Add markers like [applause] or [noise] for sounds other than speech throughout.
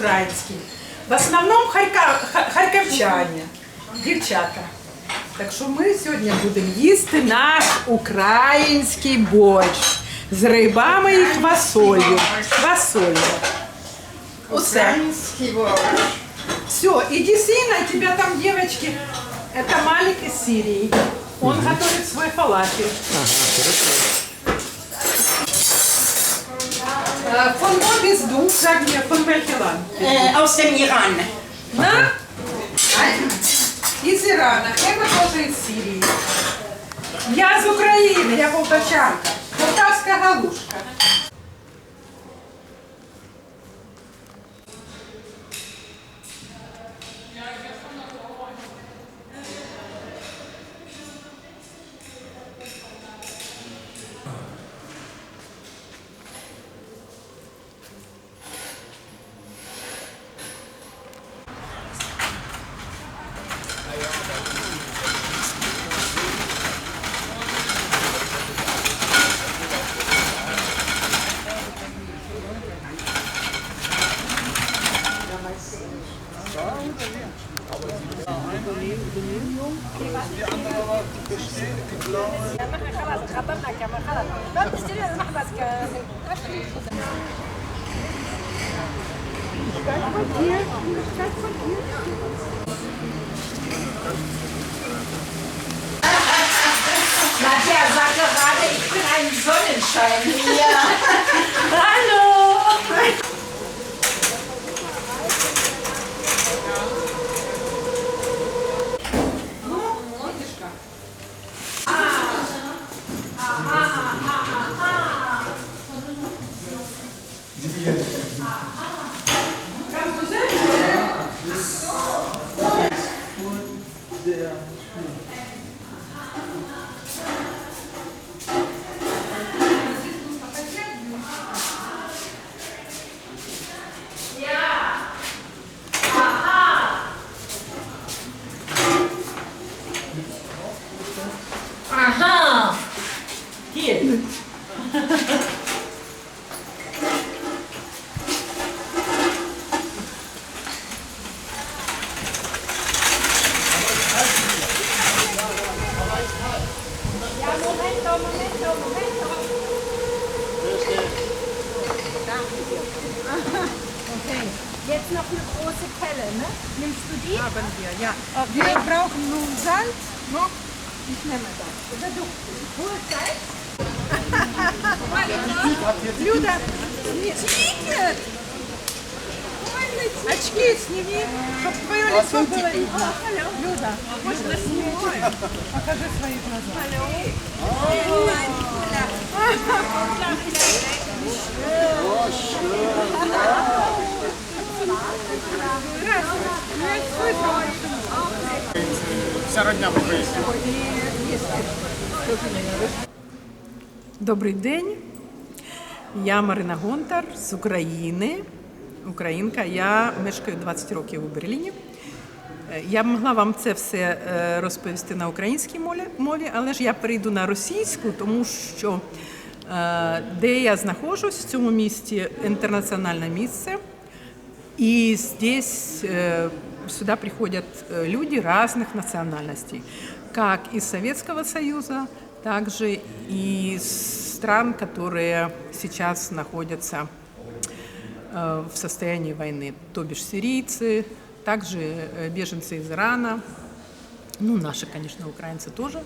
український. В основному харка... ха- харківчані, дівчата. Так що ми сьогодні будемо їсти наш український борщ з рибами і квасолью. Квасолью. Усе. Украинский борщ. Все, иди сына, тебя там девочки. Это Малик из Сирии. Он готовит свой фалафель. Э, Фонмо без дух, sag mir, von welchem Land? Äh, aus dem Iran. На? Из Ирана. Это тоже из Сирии. Я из Украины, я полтавчанка. Полтавская галушка. خطرنا كمان خلاص ما بتشتري المحبس Nadja sagt gerade, ich bin ein Sonnenschein. Ja. Hallo! [laughs] Okay, jetzt noch eine große Pelle, ne? Nimmst du die? Haben wir, ja. Okay. Wir brauchen nun Salz noch. Ich nehme das. Oder du holst Salz. [laughs] Luda, Ticket! Очки сними, чтобы твое лицо было видно. Люда, можно снимаем. Покажи свои глаза. Вся родня. Добрий день. Я Марина Гонтар з України Українка. Я мешкаю 20 років у Берліні. Е, Я б могла вам це все е, розповісти на українській мові- мові, але ж я перейду на російську, тому що е, де я знаходжусь в цьому місті інтернаціональне місце. И здесь э, сюда приходят э, люди разных национальностей, как из Советского Союза, также и из стран, которые сейчас находятся э, В состоянии войны, то бишь сирийцы, также э, беженцы из Ирана, ну, наши, конечно, украинцы тоже,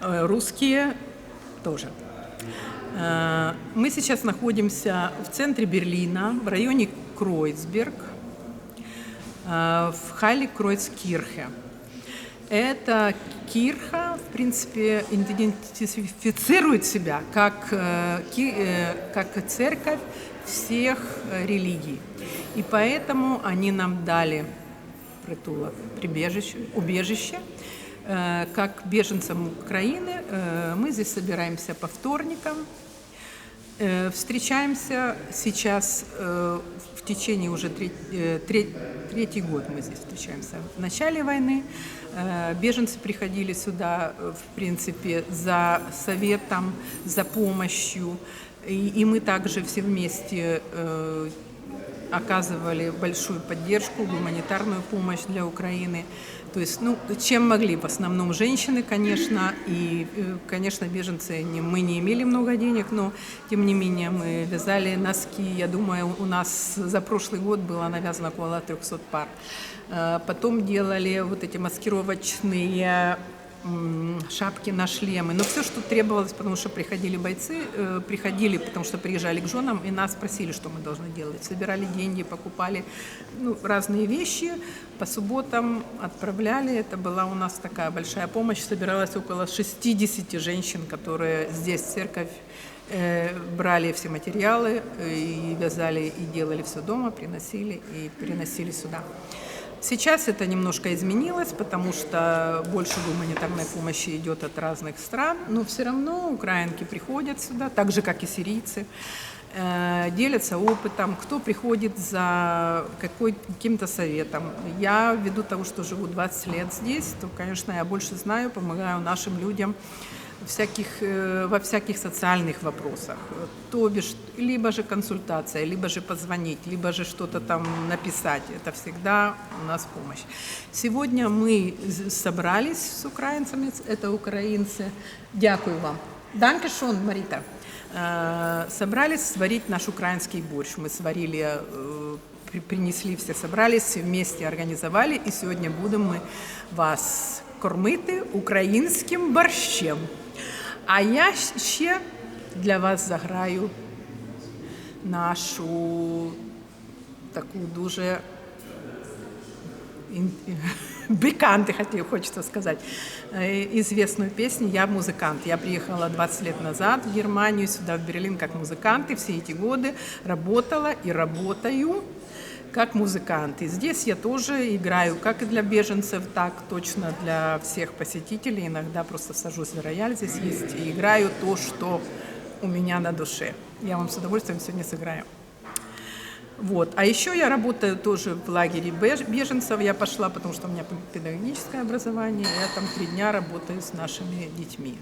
э, русские тоже. Э, Мы сейчас находимся в центре Берлина, в районе Кройцберг, э, в Хайле Кройцкирхе. Эта кирха, в принципе, идентифицирует себя как, э, э, как церковь всех э, религий. И поэтому они нам дали притулок, прибежище, убежище. Как беженцам Украины мы здесь собираемся по вторникам, Встречаемся сейчас течение уже тре- э, тре- третий год мы здесь встречаемся. В начале войны э, беженцы приходили сюда, э, в принципе, за советом, за помощью. И, и мы также все вместе оказывали большую поддержку, гуманитарную помощь для Украины. То есть, ну, чем могли, в основном женщины, конечно, и, э, конечно, беженцы, не, мы не имели много денег, но, тем не менее, мы вязали носки, я думаю, у нас за прошлый год было навязано около 300 пар. Э, Потом делали вот эти маскировочные шапки на шлемы. Но все, что требовалось, потому что приходили бойцы, э, приходили, потому что приезжали к женам, и нас спросили, что мы должны делать. Собирали деньги, покупали ну, разные вещи, по субботам отправляли. Это была у нас такая большая помощь. Собиралось около 60 женщин, которые здесь, в церковь, э, брали все материалы э, и вязали, и делали все дома, приносили и переносили сюда. Сейчас это немножко изменилось, потому что больше гуманитарной помощи идет от разных стран, но все равно украинки приходят сюда, так же, как и сирийцы, э, делятся опытом, кто приходит за каким-то советом. Я, ввиду того, что живу 20 лет здесь, то, конечно, я больше знаю, помогаю нашим людям всяких, э, во всяких социальных вопросах. То бишь, либо же консультация, либо же позвонить, либо же что-то там написать. Это всегда у нас помощь. Сегодня мы з- собрались с украинцами, это украинцы. Дякую вам. Данке шон, Марита. Э, Собрались сварить наш украинский борщ. Мы сварили э, при- принесли все, собрались, вместе організували, і сьогодні будемо ми вас кормити українським борщем. А я щ- ще для вас заграю нашу таку дуже [laughs] беканты, хотел, хочется сказать, известную песню «Я музыкант». Я приехала 20 лет назад в Германию, сюда, в Берлин, как музыкант, и все эти годы работала и работаю как музыкант. И здесь я тоже играю как и для беженцев, так точно для всех посетителей. Иногда просто сажусь за рояль, здесь есть, и играю то, что у меня на душе. Я вам с удовольствием сегодня сыграю. Вот. А еще я работаю тоже в лагере беж- беженцев. Я пошла, потому что у меня педагогическое образование. Я там три дня работаю с нашими детьми.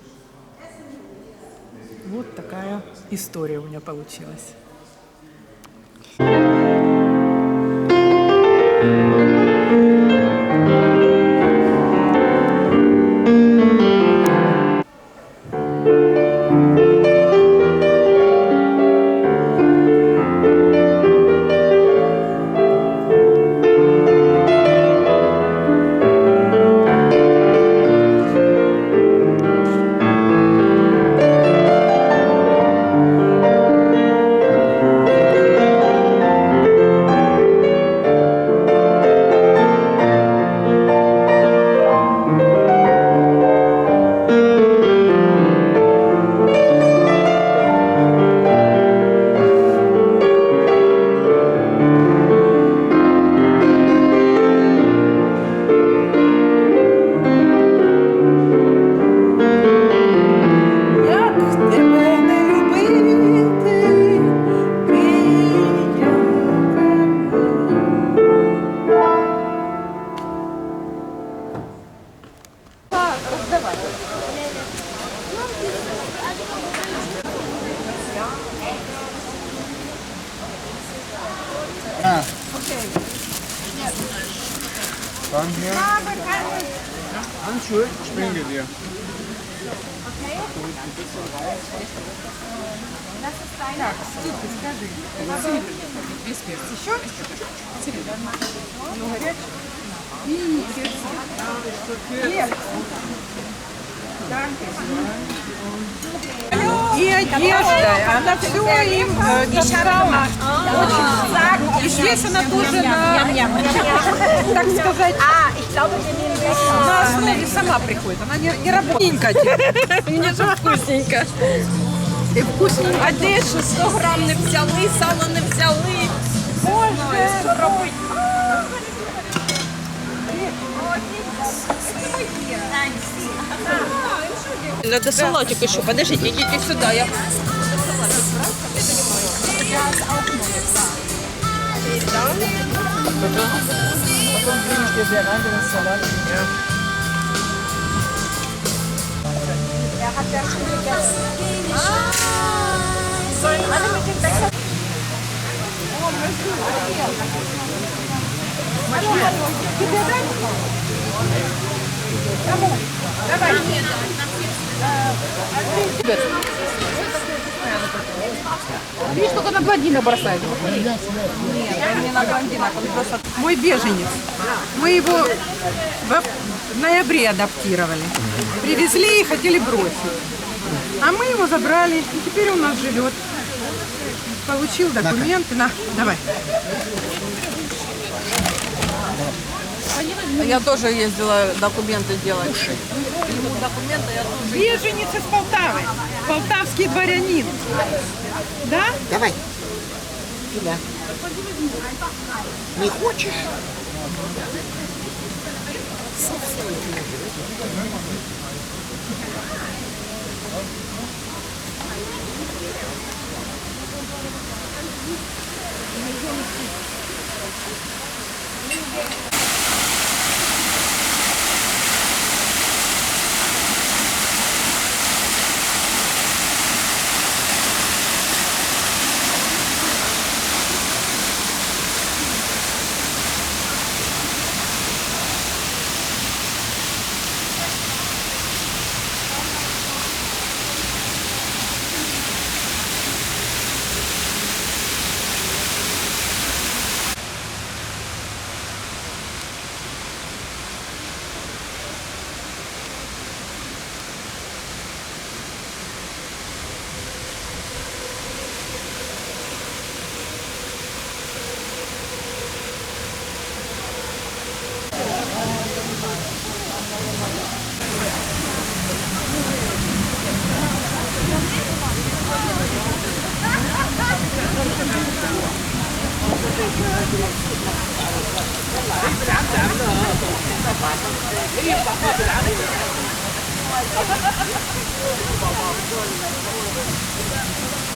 Вот такая история у меня получилась. Dann hier. Handschuhe? bringe dir. Okay. Das ist deiner. Super, скажи. Без Das ist dein перец. И перец. Перец. Danke. Одежда, она все им э, достала. И здесь она тоже на, так сказать, welche. на основе сама приходит. Она не, не работает. Мені ж вкусненько. И вкусненько. А де ж 100 грам не взяли, сало не взяли. Надо салатик еще, подождите, идите сюда. Я... Видишь, только на блондина бросает. Мой беженец. Мы его в в ноябре адаптировали. Привезли и хотели бросить. А мы его забрали, и теперь он у нас живет. Получил документы. На, давай. А я тоже ездила документы делать. Ему документы я тоже... Беженец из Полтавы. Полтавский дворянин. Да? Давай. Тебя. Не хочешь?